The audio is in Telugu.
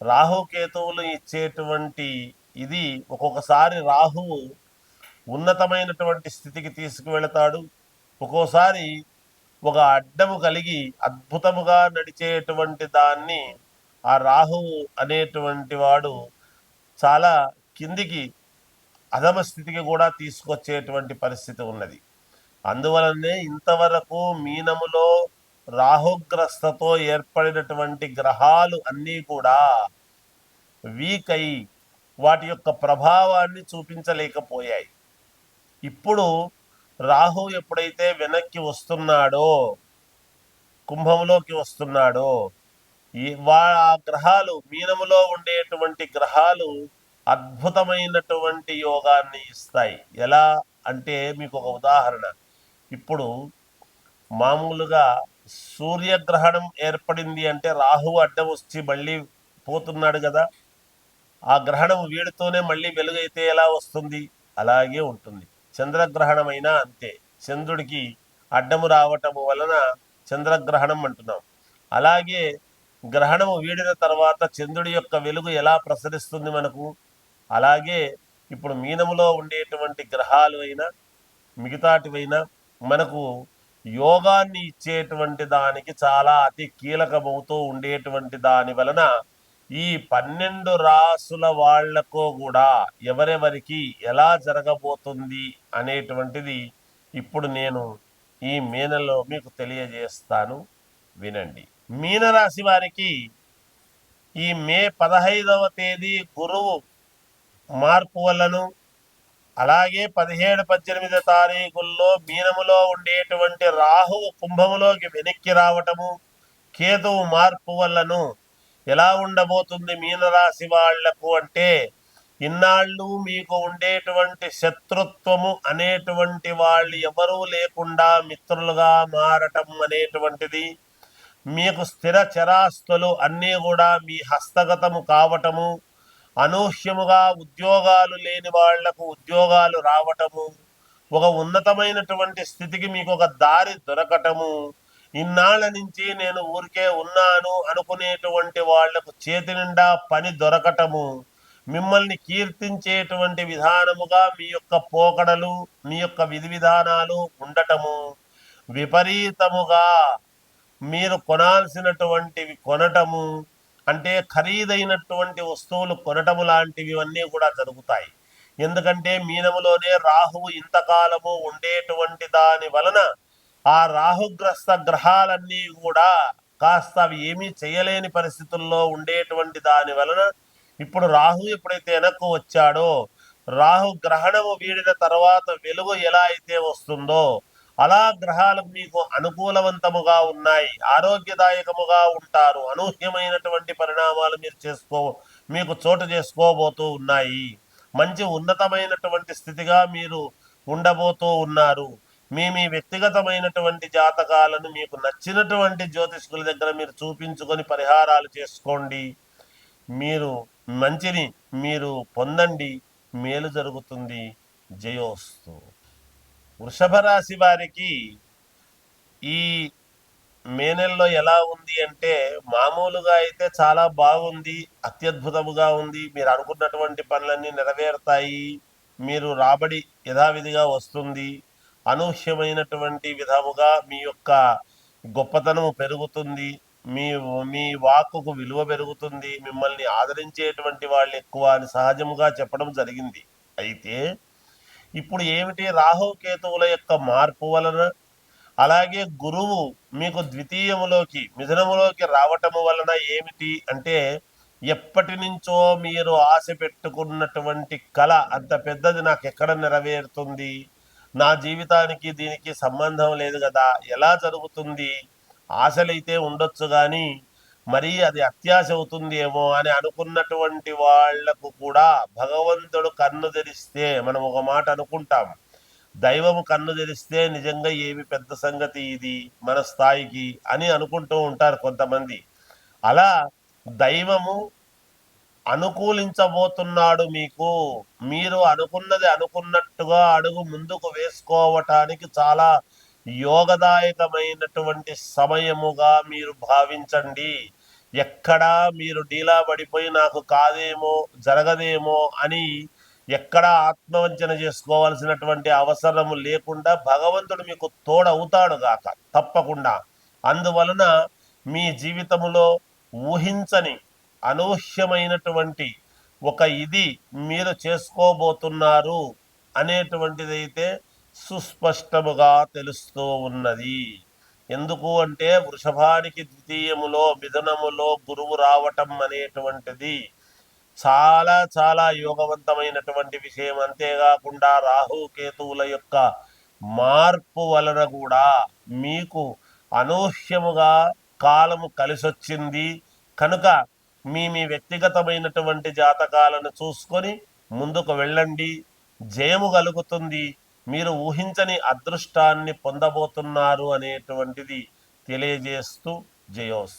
రాహుకేతువులు ఇచ్చేటువంటి ఇది ఒక్కొక్కసారి రాహువు ఉన్నతమైనటువంటి స్థితికి తీసుకువెళతాడు. ఒక్కోసారి ఒక అడ్డము కలిగి అద్భుతముగా నడిచేటువంటి దాన్ని ఆ రాహువు అనేటువంటి వాడు చాలా కిందికి అధమ స్థితికి కూడా తీసుకొచ్చేటువంటి పరిస్థితి ఉన్నది. అందువలనే ఇంతవరకు మీనములో రాహుగ్రస్తతో ఏర్పడినటువంటి గ్రహాలు అన్నీ కూడా వీక్ అయి వాటి యొక్క ప్రభావాన్ని చూపించలేకపోయాయి. ఇప్పుడు రాహు ఎప్పుడైతే వెనక్కి వస్తున్నాడో కుంభంలోకి వస్తున్నాడో ఈ వా ఆ గ్రహాలు మీనములో ఉండేటువంటి గ్రహాలు అద్భుతమైనటువంటి యోగాన్ని ఇస్తాయి. ఎలా అంటే మీకు ఒక ఉదాహరణ. ఇప్పుడు మామూలుగా సూర్యగ్రహణం ఏర్పడింది అంటే రాహు అడ్డం వచ్చి మళ్ళీ పోతున్నాడు కదా. ఆ గ్రహణం వీడితోనే మళ్ళీ వెలుగైతే ఎలా వస్తుంది? అలాగే ఉంటుంది. చంద్రగ్రహణమైనా అంతే. చంద్రుడికి అడ్డము రావటము వలన చంద్రగ్రహణం అంటున్నాం. అలాగే గ్రహణము వీడిన తర్వాత చంద్రుడి యొక్క వెలుగు ఎలా ప్రసరిస్తుంది మనకు? అలాగే ఇప్పుడు మీనములో ఉండేటువంటి గ్రహాలు అయినా మిగతాటివైనా మనకు యోగాన్ని ఇచ్చేటువంటి దానికి చాలా అతి కీలకమవుతూ ఉండేటువంటి దాని వలన ఈ పన్నెండు రాసుల వాళ్ళకు కూడా ఎవరెవరికి ఎలా జరగబోతుంది అనేటువంటిది ఇప్పుడు నేను ఈ మీనలో మీకు తెలియజేస్తాను. వినండి. మీనరాశి వారికి ఈ మే పదహైదవ తేదీ గురువు మార్పు వల్లను అలాగే పదిహేడు పద్దెనిమిది తారీఖుల్లో మీనములో ఉండేటువంటి రాహువు కుంభములోకి వెనక్కి రావటము కేతువు మార్పు వల్లను ఎలా ఉండబోతుంది మీనరాశి వాళ్ళకు అంటే ఇన్నాళ్ళు మీకు ఉండేటువంటి శత్రుత్వము అనేటువంటి వాళ్ళు ఎవరూ లేకుండా మిత్రులుగా మారటం అనేటువంటిది మీకు స్థిర చరాస్తులు అన్నీ కూడా మీ హస్తగతము కావటము అనూహ్యముగా ఉద్యోగాలు లేని వాళ్ళకు ఉద్యోగాలు రావటము ఒక ఉన్నతమైనటువంటి స్థితికి మీకు ఒక దారి దొరకటము ఇన్నాళ్ళ నుంచి నేను ఊరికే ఉన్నాను అనుకునేటువంటి వాళ్ళకు చేతి నిండా పని దొరకటము మిమ్మల్ని కీర్తించేటువంటి విధానముగా మీ యొక్క పోకడలు మీ యొక్క విధి విధానాలు ఉండటము. విపరీతముగా మీరు కొనాల్సినటువంటివి కొనటము అంటే ఖరీదైనటువంటి వస్తువులు కొనటము లాంటివి అన్నీ కూడా జరుగుతాయి. ఎందుకంటే మీనములోనే రాహువు ఇంతకాలము ఉండేటువంటి దాని వలన ఆ రాహుగ్రస్త గ్రహాలన్నీ కూడా కాస్త అవి ఏమీ చేయలేని పరిస్థితుల్లో ఉండేటువంటి దాని వలన ఇప్పుడు రాహు ఎప్పుడైతే వెనక్కు వచ్చాడో రాహు గ్రహణము వీడిన తర్వాత వెలుగు ఎలా అయితే వస్తుందో అలా గ్రహాలు మీకు అనుకూలవంతముగా ఉన్నాయి ఆరోగ్యదాయకముగా ఉంటారు అనూహ్యమైనటువంటి పరిణామాలు మీరు చేసుకో మీకు చోటు చేసుకోబోతూ ఉన్నాయి. మంచి ఉన్నతమైనటువంటి స్థితిగా మీరు ఉండబోతూ ఉన్నారు. మీ మీ వ్యక్తిగతమైనటువంటి జాతకాలను మీకు నచ్చినటువంటి జ్యోతిష్కుల దగ్గర మీరు చూపించుకొని పరిహారాలు చేసుకోండి. మీరు మంచిని మీరు పొందండి. మేలు జరుగుతుంది. జయోస్తు. వృషభ రాశి వారికి ఈ మే నెలలో ఎలా ఉంది అంటే మామూలుగా అయితే చాలా బాగుంది. అత్యద్భుతముగా ఉంది. మీరు అనుకున్నటువంటి పనులన్నీ నెరవేరుతాయి. మీరు రాబడి యథావిధిగా వస్తుంది. అనూహ్యమైనటువంటి విధముగా మీ యొక్క గొప్పతనము పెరుగుతుంది. మీ మీ వాక్కుకు విలువ పెరుగుతుంది. మిమ్మల్ని ఆదరించేటువంటి వాళ్ళు ఎక్కువ అని సహజముగా చెప్పడం జరిగింది. అయితే ఇప్పుడు ఏమిటి రాహు కేతువుల యొక్క మార్పు వలన? అలాగే గురువు మీకు ద్వితీయములోకి మిథునములోకి రావటము వలన ఏమిటి అంటే ఎప్పటి నుంచో మీరు ఆశ పెట్టుకున్నటువంటి కళ అంత పెద్దది నాకు ఎక్కడ నెరవేరుతుంది? నా జీవితానికి దీనికి సంబంధం లేదు కదా ఎలా జరుగుతుంది? ఆశలైతే ఉండొచ్చు కానీ మరి అది అత్యాశ అవుతుందేమో అని అనుకున్నటువంటి వాళ్ళకు కూడా భగవంతుడు కన్ను తెరిస్తే మనం ఒక మాట అనుకుంటాం. దైవము కన్ను తెరిస్తే నిజంగా ఏమి పెద్ద సంగతి ఇది మన స్థాయికి అని అనుకుంటూ ఉంటారు కొంతమంది. అలా దైవము అనుకూలించబోతున్నాడు మీకు. మీరు అనుకున్నది అనుకున్నట్టుగా అడుగు ముందుకు వేసుకోవటానికి చాలా యోగదాయకమైనటువంటి సమయముగా మీరు భావించండి. ఎక్కడా మీరు డీలా పడిపోయి నాకు కాదేమో జరగదేమో అని ఎక్కడా ఆత్మవంచన చేసుకోవాల్సినటువంటి అవసరము లేకుండా భగవంతుడు మీకు తోడవుతాడు గాక తప్పకుండా. అందువలన మీ జీవితములో ఊహించని అనూహ్యమైనటువంటి ఒక ఇది మీరు చేసుకోబోతున్నారు అనేటువంటిదైతే సుస్పష్టముగా తెలుస్తూ ఉన్నది. ఎందుకు అంటే వృషభానికి ద్వితీయములో మిథునములో గురువు రావటం అనేటువంటిది చాలా చాలా యోగవంతమైనటువంటి విషయం. అంతేకాకుండా రాహుకేతువుల యొక్క మార్పు వలన కూడా మీకు అనూహ్యముగా కాలము కలిసొచ్చింది. కనుక మీ మీ వ్యక్తిగతమైనటువంటి జాతకాలను చూసుకొని ముందుకు వెళ్ళండి. జయము కలుగుతుంది. మీరు ఊహించని అదృష్టాన్ని పొందబోతున్నారు అనేటువంటిది తెలియజేస్తూ జయోస్.